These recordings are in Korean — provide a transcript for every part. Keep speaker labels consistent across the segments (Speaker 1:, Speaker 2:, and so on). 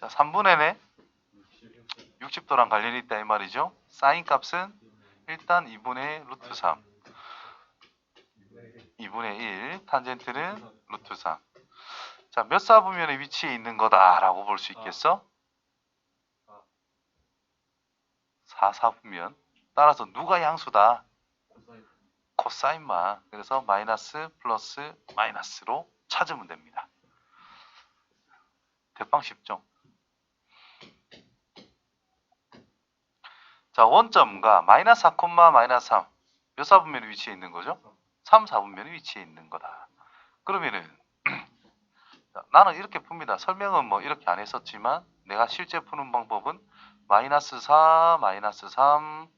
Speaker 1: 자, 3분의 4 60도랑 관련이 있다 이 말이죠. 사인 값은 일단 2분의 루트 3 2분의 1 탄젠트는 루트 3 자, 몇 사분면의 위치에 있는 거다라고 볼 수 있겠어? 4 사분면 따라서 누가 양수다? 코사인만 그래서 마이너스 플러스 마이너스로 찾으면 됩니다. 대빵 쉽죠? 자 원점과 마이너스 4, 마이너스 3몇 사분면의 위치에 있는 거죠? 3, 4분면의 위치에 있는 거다. 그러면은 자, 나는 이렇게 풉니다. 설명은 뭐 이렇게 안 했었지만 내가 실제 푸는 방법은 마이너스 4, 마이너스 3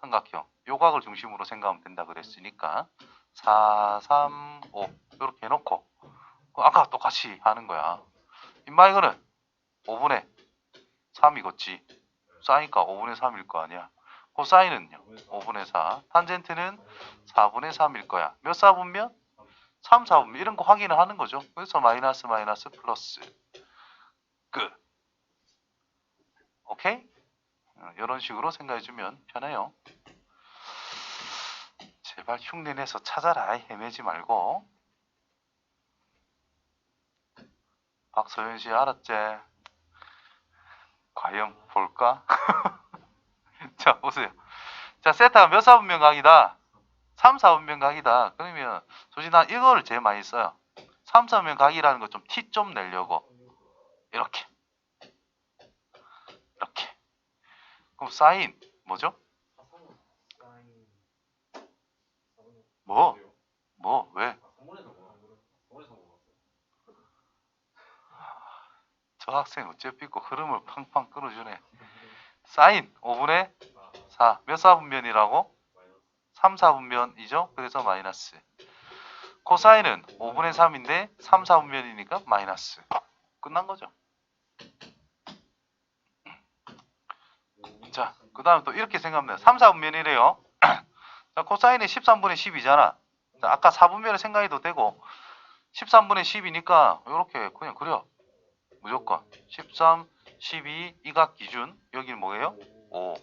Speaker 1: 삼각형 요각을 중심으로 생각하면 된다 그랬으니까 4, 3, 5 이렇게 해놓고 그럼 아까 똑같이 하는 거야. 임마 이거는 5분의 3이겠지. 사이니까 5분의 3일 거 아니야. 코사인은요. 5분의 4. 탄젠트는 4분의 3일 거야. 몇 사분면? 3, 4분면. 이런 거 확인을 하는 거죠. 그래서 마이너스 마이너스 플러스. 끝. 오케이? 어, 이런 식으로 생각해주면 편해요. 제발 흉내내서 찾아라. 헤매지 말고. 박소연 씨 알았지? 과연 볼까? 자 보세요. 자 세타가 몇 사분면 각이다? 3, 4분면 각이다. 그러면 솔직히 난 이거를 제일 많이 써요. 3, 4분면 각이라는 거 좀 티 좀 내려고 이렇게 이렇게 그럼 사인 뭐죠? 뭐? 뭐? 왜? 저 학생 어째 삐 고 흐름을 팡팡 끌어주네. 사인 5분의 4. 몇 사분면이라고? 3, 4분면이죠? 그래서 마이너스. 코사인은 5분의 3인데 3, 4분면이니까 마이너스. 끝난 거죠. 자, 그 다음에 또 이렇게 돼요. 3, 4분면이래요. 자, 코사인이 13분의 10이잖아. 자, 아까 4분면을 생각해도 되고 13분의 10이니까 이렇게 그냥 그려. 무조건 13, 12 이각 기준 여기는 뭐예요? 5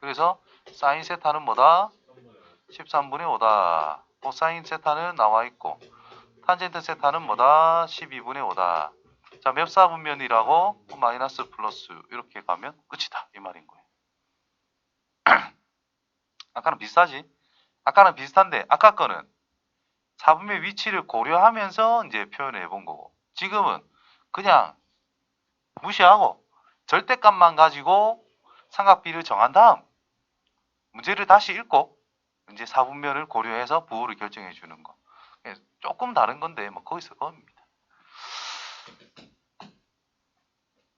Speaker 1: 그래서 사인 세타는 뭐다? 13분의 5다 코사인 세타는 나와 있고 탄젠트 세타는 뭐다? 12분의 5다 자몇 사분면이라고? 마이너스 플러스 이렇게 가면 끝이다 이 말인 거예요 아까는 비슷하지? 아까는 비슷한데 아까 거는 사분면 위치를 고려하면서 이제 표현해 본 거고 지금은 그냥 무시하고 절대값만 가지고 삼각비를 정한 다음 문제를 다시 읽고 이제 사분면을 고려해서 부호를 결정해 주는 거. 예, 조금 다른 건데 뭐 거기서 겁니다.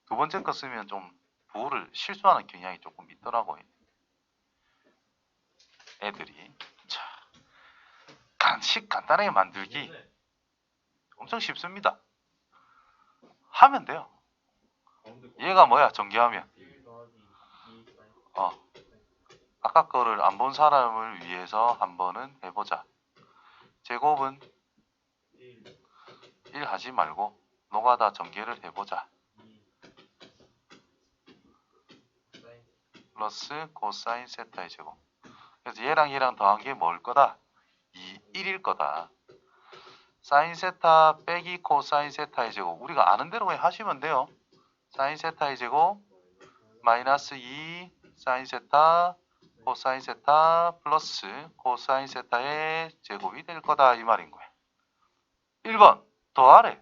Speaker 1: 두 번째 거 쓰면 좀 부호를 실수하는 경향이 조금 있더라고요. 애들이 자 간식 간단하게 만들기 엄청 쉽습니다. 하면 돼요. 얘가 뭐야 전개하면 어. 아까 거를 안 본 사람을 위해서 한 번은 해보자. 제곱은 1 하지 말고 노가다 전개를 해보자. 플러스 코사인 세타의 제곱. 그래서 얘랑 얘랑 더한 게 뭘 거다? 2, 1일 거다. 사인 세타 빼기 코사인 세타의 제곱. 우리가 아는 대로 하시면 돼요 사인 세타의 제곱 마이너스 2 사인 세타 코사인 세타 플러스 코사인 세타의 제곱이 될 거다 이 말인 거예요. 1번 더하래.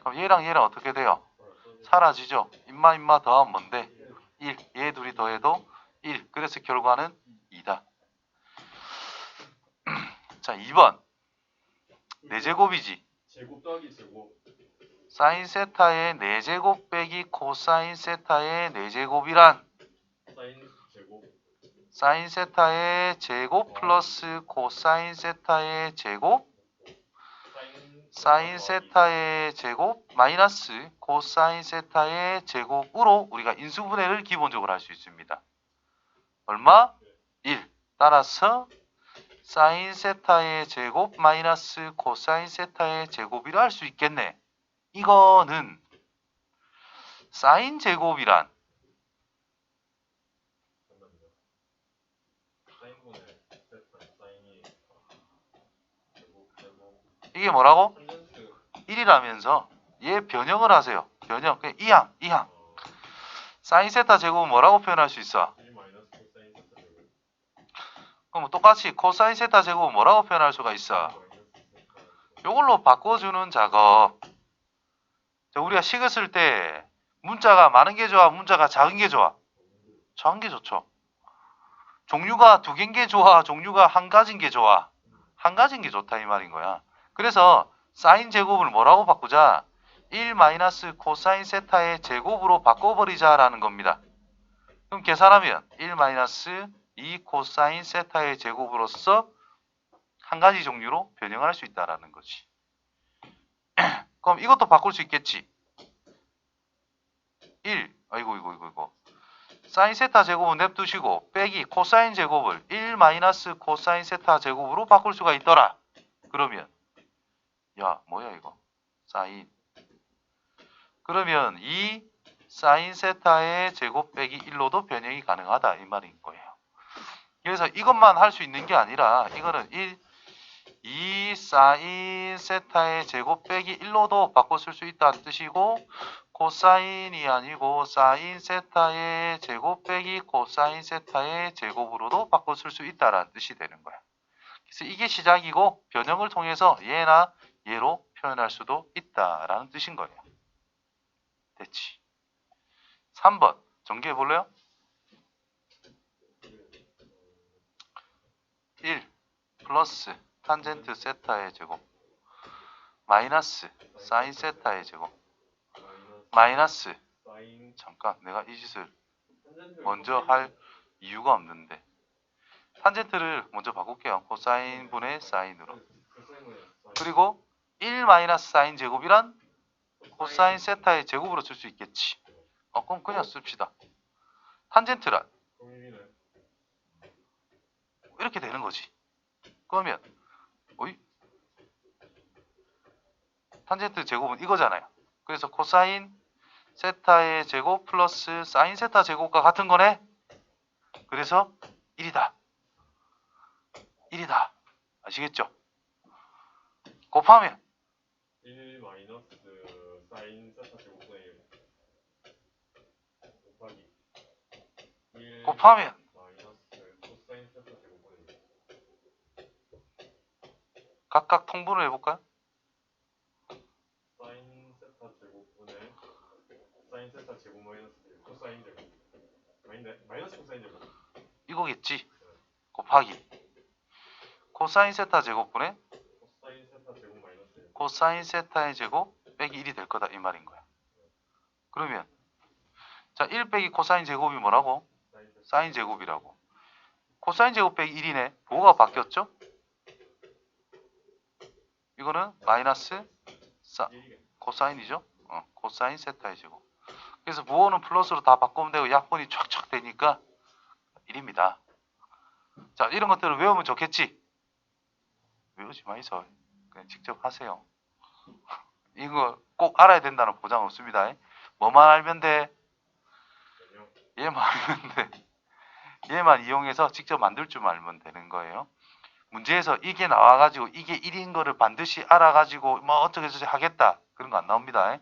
Speaker 1: 그럼 얘랑 얘랑 어떻게 돼요? 사라지죠. 임마 임마 더하면 뭔데? 1. 얘 둘이 더해도 1. 그래서 결과는 2다. 자 2번 4제곱이지.
Speaker 2: 제곱 더하기 제곱
Speaker 1: 사인 세타의 4제곱 빼기 코사인 세타의 4제곱이란
Speaker 2: 사인 제곱
Speaker 1: 사인 세타의 제곱 플러스 코사인 세타의 제곱
Speaker 2: 사인
Speaker 1: 사인 세타의 제곱 마이너스 코사인 세타의 제곱으로 우리가 인수분해를 기본적으로 할 수 있습니다. 얼마? 1. 따라서 사인 세타의 제곱 마이너스 코사인 세타의 제곱이라 할 수 있겠네. 이거는 사인 제곱이란 이게 뭐라고?
Speaker 2: 탄젠트
Speaker 1: 1이라면서 얘 변형을 하세요. 변형. 그냥 이항, 이항.
Speaker 2: 어,
Speaker 1: 사인 세타 제곱은 뭐라고 표현할 수 있어?
Speaker 2: 1 마이너스 코사인 세타 제곱
Speaker 1: 그럼 똑같이 코사인 세타 제곱은 뭐라고 표현할 수가 있어? 요걸로 바꿔주는 작업. 자, 우리가 식을 쓸 때 문자가 많은 게 좋아, 문자가 작은 게 좋아? 작은 게 좋죠. 종류가 두 개인 게 좋아, 종류가 한 가지인 게 좋아? 한 가지인 게 좋다 이 말인 거야. 그래서 사인 제곱을 뭐라고 바꾸자? 1 마이너스 코사인 세타의 제곱으로 바꿔버리자라는 겁니다. 그럼 계산하면 1 마이너스 2 코사인 세타의 제곱으로서 한 가지 종류로 변형할 수 있다라는 거지. 그럼 이것도 바꿀 수 있겠지. 1, 아이고 이거 이거 이거. 사인 세타 제곱은 냅두시고 빼기 코사인 제곱을 1 마이너스 코사인 세타 제곱으로 바꿀 수가 있더라. 그러면 야 뭐야 이거 사인 그러면 이 사인 세타의 제곱 빼기 1로도 변형이 가능하다 이 말인 거예요. 그래서 이것만 할 수 있는 게 아니라 이거는 1이 사인 세타의 제곱 빼기 1로도 바꿔 쓸 수 있다는 뜻이고 코사인이 아니고 사인 세타의 제곱 빼기 코사인 세타의 제곱으로도 바꿔 쓸 수 있다라는 뜻이 되는 거야. 그래서 이게 시작이고 변형을 통해서 얘나 얘로 표현할 수도 있다라는 뜻인 거예요. 됐지. 3번 정리해 볼래요? 1 플러스 탄젠트 세타의 제곱 마이너스 사인 세타의 제곱
Speaker 2: 마이너스.
Speaker 1: 잠깐 내가 이 짓을 먼저 할 이유가 없는데. 탄젠트를 먼저 바꿀게요. 코사인 분의 사인으로. 그리고 1 마이너스 사인 제곱이란 코사인 세타의 제곱으로 쓸 수 있겠지. 어 그럼 그냥 씁시다. 탄젠트란 이렇게 되는 거지. 그러면 어이? 탄젠트 제곱은 이거잖아요. 그래서 코사인 세타의 제곱 플러스 사인 세타 제곱과 같은 거네. 그래서 1이다. 1이다. 아시겠죠? 곱하면
Speaker 2: 1 마이너스 사인 세타 제곱분의 1 곱하기 1
Speaker 1: 곱하면
Speaker 2: 마이너스 코사인 세타 제곱분의 1
Speaker 1: 각각 통분을 해볼까요
Speaker 2: 사인 세타 제곱분의 사인 세타 제곱 마이너스 1 코사인 제곱 아닌데 마이너스 코사인 제곱
Speaker 1: 이거겠지 곱하기 코사인 세타 제곱분의
Speaker 2: 코사인 세타 제곱 마이너스 1
Speaker 1: 코사인 세타의 제곱 빼기 1이 될 거다 이 말인 거야. 그러면 자 1 빼기 코사인 제곱이 뭐라고?
Speaker 2: 사인
Speaker 1: 제곱이라고. 코사인 제곱 빼기 1이네. 뭐가 바뀌었죠? 이거는 마이너스 사,
Speaker 2: 1이겠네
Speaker 1: 코사인이죠? 어, 코사인 세타의 제곱. 그래서 부호는 플러스로 다 바꾸면 되고 약분이 촥촥 되니까 1입니다. 자 이런 것들을 외우면 좋겠지? 외우지 마이소. 그냥 직접 하세요. 이거 꼭 알아야 된다는 보장 없습니다. 뭐만 알면 돼? 얘만 알면 돼. 얘만 이용해서 직접 만들 줄 알면 되는 거예요. 문제에서 이게 나와가지고 이게 1인 거를 반드시 알아가지고 뭐 어떻게 저렇게 하겠다 그런 거 안 나옵니다.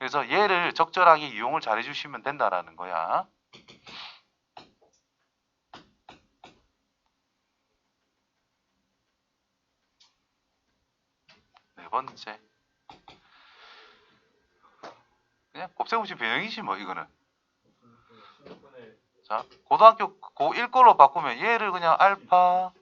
Speaker 1: 그래서 얘를 적절하게 이용을 잘 해주시면 된다라는 거야. 네 번째. 그냥 곱셈없이 변형이지 뭐 이거는.
Speaker 2: 16분의
Speaker 1: 자, 고등학교 고1 걸로 바꾸면 얘를 그냥 알파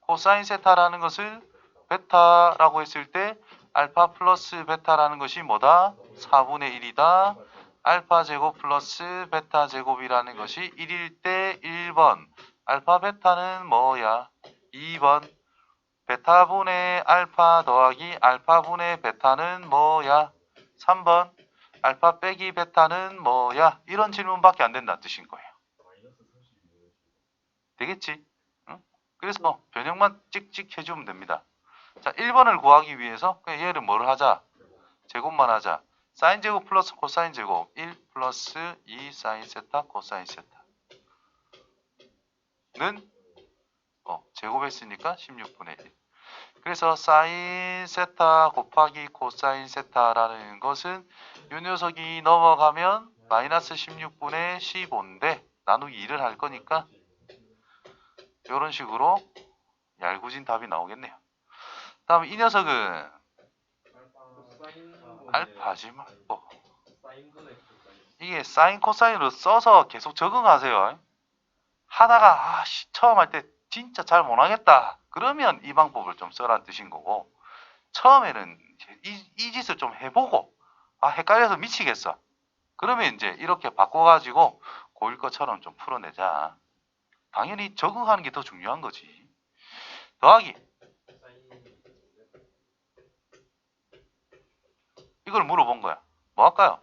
Speaker 1: 코사인 세타라는 것을 베타라고 했을 때 알파 플러스 베타라는 것이 뭐다? 4분의 1이다. 알파 제곱 플러스 베타 제곱이라는 것이 1일 때 1번. 알파 베타는 뭐야? 2번. 베타분의 알파 더하기 알파분의 베타는 뭐야? 3번. 알파 빼기 베타는 뭐야? 이런 질문밖에 안 된다는 뜻인 거예요.
Speaker 2: 마이너스 32분의
Speaker 1: 되겠지? 응? 그래서 변형만 찍찍 해주면 됩니다. 자, 1번을 구하기 위해서 얘를 뭐를 하자?
Speaker 2: 제곱
Speaker 1: 제곱만 하자. 사인 제곱 플러스 코사인 제곱 1 플러스 2 사인 세타 코사인 세타는 어, 제곱했으니까 16분의 1. 그래서 사인 세타 곱하기 코사인 세타라는 것은 이 녀석이 넘어가면 마이너스 16분의 15인데 나누기 2를 할 거니까 이런 식으로 얄궂은 답이 나오겠네요. 다음 이 녀석은 알파지 말고
Speaker 2: 사인분의 코사인.
Speaker 1: 이게 사인 코사인으로 써서 계속 적응하세요. 하다가 아, 씨, 처음 할 때 진짜 잘 못하겠다. 그러면 이 방법을 좀 써라는 뜻인 거고 처음에는 이, 이 짓을 좀 해보고 아 헷갈려서 미치겠어. 그러면 이제 이렇게 바꿔가지고 고일 것처럼 좀 풀어내자. 당연히 적응하는 게 더 중요한 거지. 더하기
Speaker 2: 사인.
Speaker 1: 이걸 물어본 거야. 뭐 할까요?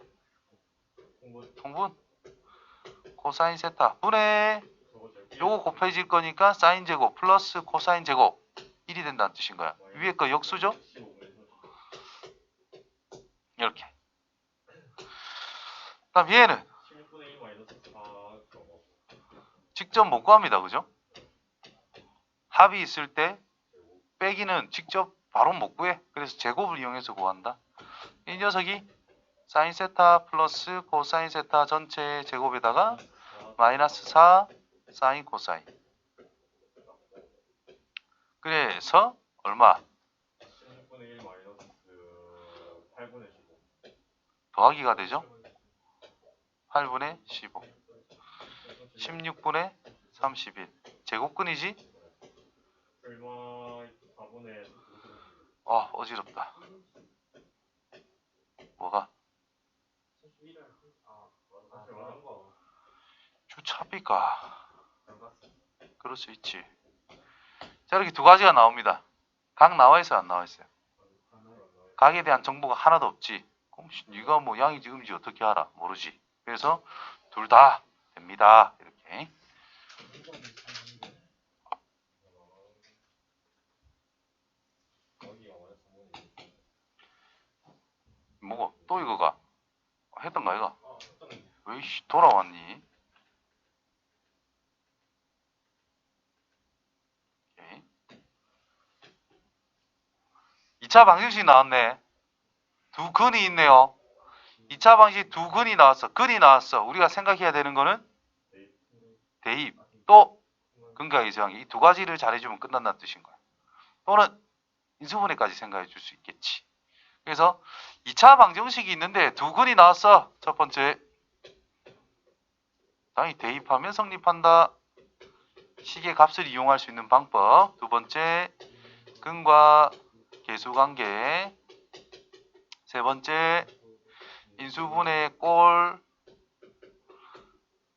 Speaker 1: 통분 코사인 세타 분의. 요거 곱해질 거니까 사인 제곱 플러스 코사인 제곱 1이 된다는 뜻인 거야. 위에 거 역수죠?
Speaker 2: 15분의
Speaker 1: 이렇게. 그다음 얘는
Speaker 2: 16분의 1 마이너스 4 저거.
Speaker 1: 직접 못 구합니다. 그죠? 합이 있을 때 빼기는 직접 바로 못 구해. 그래서 제곱을 이용해서 구한다. 이 녀석이 사인 세타 플러스 코사인 세타 전체 제곱에다가 마이너스 4 사인 코사인. 그래서 얼마?
Speaker 2: 16분의 1 마이너스 8분의 15.
Speaker 1: 더하기가 되죠? 8분의 15. 16분의 31. 제곱근이지?
Speaker 2: 얼마 4분의
Speaker 1: 아, 어지럽다. 뭐가? 주차비가. 그럴 수 있지. 자, 이렇게 두 가지가 나옵니다. 각 나와 있어요, 안 나와 있어요? 각에 대한 정보가 하나도 없지. 그럼 씨, 네가 뭐 양이지 음지 어떻게 알아? 모르지. 그래서 둘 다 됩니다. 이렇게.
Speaker 2: 여기가 원래 3분의
Speaker 1: 뭐고? 또 이거가 했던가 이거?
Speaker 2: 아, 했던
Speaker 1: 왜 이씨 돌아왔니? 오케이. 2차 방정식 나왔네. 두 근이 있네요. 2차 방식 두 근이 나왔어. 근이 나왔어. 우리가 생각해야 되는 거는 대입 또 근각의 저항 이두 가지를 잘해주면 끝난다는 뜻인 거야. 또는 인수분해까지 생각해 줄 수 있겠지. 그래서 2차 방정식이 있는데 두 근이 나왔어. 첫 번째 당연히 대입하면 성립한다. 식의 값을 이용할 수 있는 방법. 두 번째, 근과 계수 관계. 세 번째, 인수분해 꼴.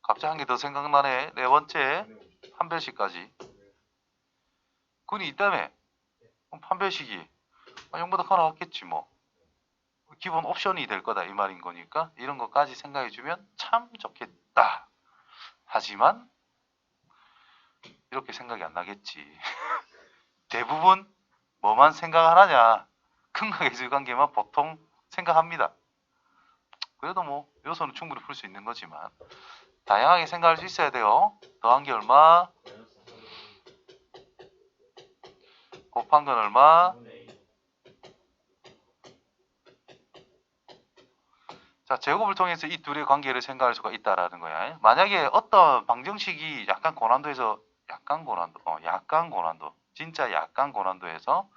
Speaker 1: 갑자기 한 개 더 생각나네. 네 번째, 판별식까지. 근이 있다며. 판별식이 아, 0보다 하나 같겠지 뭐. 기본 옵션이 될 거다 이 말인 거니까 이런 것까지 생각해 주면 참 좋겠다. 하지만 이렇게 생각이 안 나겠지. 대부분 뭐만 하냐? 근과 계수 관계만 보통 생각합니다. 그래도 뭐 요소는 충분히 풀 수 있는 거지만 다양하게 생각할 수 있어야 돼요. 더한 게 얼마? 곱한 건 얼마? 자, 제곱을 통해서 이 둘의 관계를 생각할 수가 있다라는 거야. 만약에 어떤 방정식이 약간 고난도에서 약간 고난도, 어, 약간 고난도, 진짜 약간 고난도에서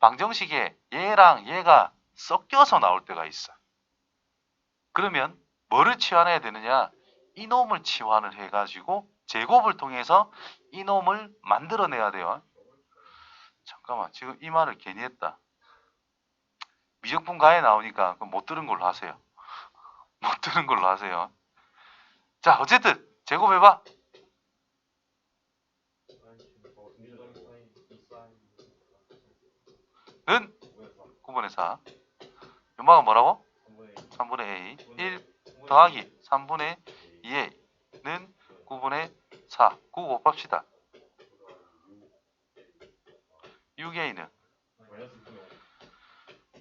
Speaker 1: 방정식에 얘랑 얘가 섞여서 나올 때가 있어. 그러면 뭐를 치환해야 되느냐? 이놈을 치환을 해가지고 제곱을 통해서 이놈을 만들어내야 돼요. 잠깐만, 지금 이 말을 괜히 했다. 미적분 가에 나오니까 그못 들은 걸로 하세요. 못 들은 걸로 하세요. 자, 어쨌든 제곱해봐. 는 9분의 4. 연마가 뭐라고? 3분의 A. 1 더하기 3분의 2A는 9분의 4. 9 곱합시다. 6A는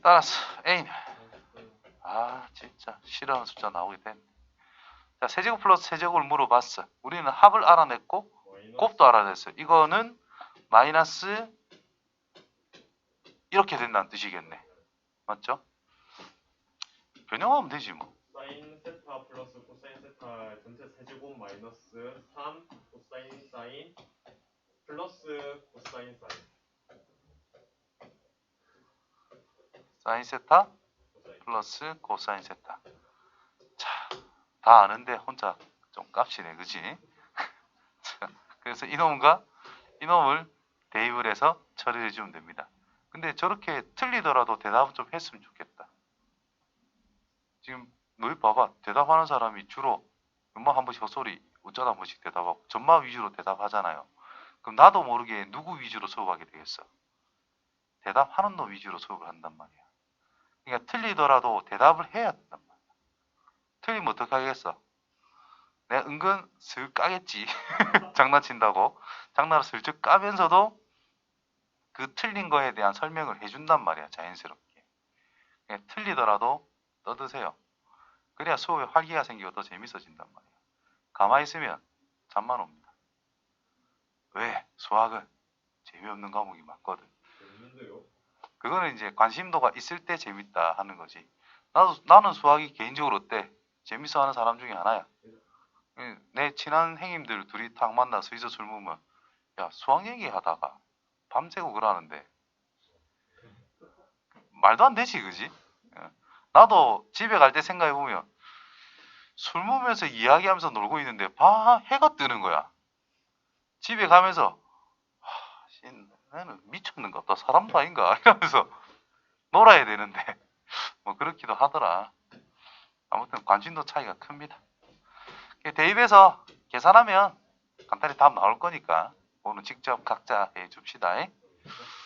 Speaker 1: 따라서 A는 아아 진짜 싫어하는 숫자 나오게 됐네. 자 세제곱 플러스 세제곱을 물어봤어. 우리는 합을 알아냈고 곱도 알아냈어요. 이거는 마이너스 이렇게 된다는 뜻이겠네. 맞죠? 변형하면 되지 뭐.
Speaker 2: 사인 세타 플러스 코사인 세타 전체 세제곱 마이너스 3 코사인 사인 플러스 코사인 사인
Speaker 1: 사인 세타 플러스 코사인 세타. 자, 다 아는데 혼자 좀 깝치네, 그지? 자, 그래서 이놈과 이놈을 대입을 해서 처리해 주면 됩니다. 근데 저렇게 틀리더라도 대답은 좀 했으면 좋겠다. 지금 너희 봐봐, 대답하는 사람이 주로 연마 한 번씩 헛소리, 어쩌다 한 번씩 대답하고 전마 위주로 대답하잖아요. 그럼 나도 모르게 누구 위주로 수업하게 되겠어? 대답하는 놈 위주로 수업을 한단 말이야. 그러니까 틀리더라도 대답을 해야 된단 말이야. 틀리면 어떡하겠어? 내가 은근 슬 까겠지. 장난친다고. 장난을 슬쩍 까면서도 그 틀린 거에 대한 설명을 해준단 말이야. 자연스럽게. 틀리더라도 떠드세요. 그래야 수업에 활기가 생기고 더 재밌어진단 말이야. 가만히 있으면 잠만 옵니다. 왜? 수학은 재미없는 과목이 많거든.
Speaker 2: 재밌는데요?
Speaker 1: 그거는 이제 관심도가 있을 때 재밌다 하는 거지. 나도 나는 수학이 개인적으로 어때? 재밌어 하는 사람 중에 하나야. 예, 내 친한 형님들 둘이 딱 만나서 있어 술 먹으면 야 수학 얘기하다가 밤새고 그러는데 말도 안 되지 그지? 예. 나도 집에 갈 때 생각해 보면 술 먹으면서 이야기하면서 놀고 있는데 봐 해가 뜨는 거야. 집에 가면서 나는 미쳤는가 보다 사람도 아닌가 이러면서 놀아야 되는데 뭐 그렇기도 하더라. 아무튼 관심도 차이가 큽니다. 대입해서 계산하면 간단히 답 나올 거니까 오늘 직접 각자 해 줍시다.
Speaker 2: 재밌어?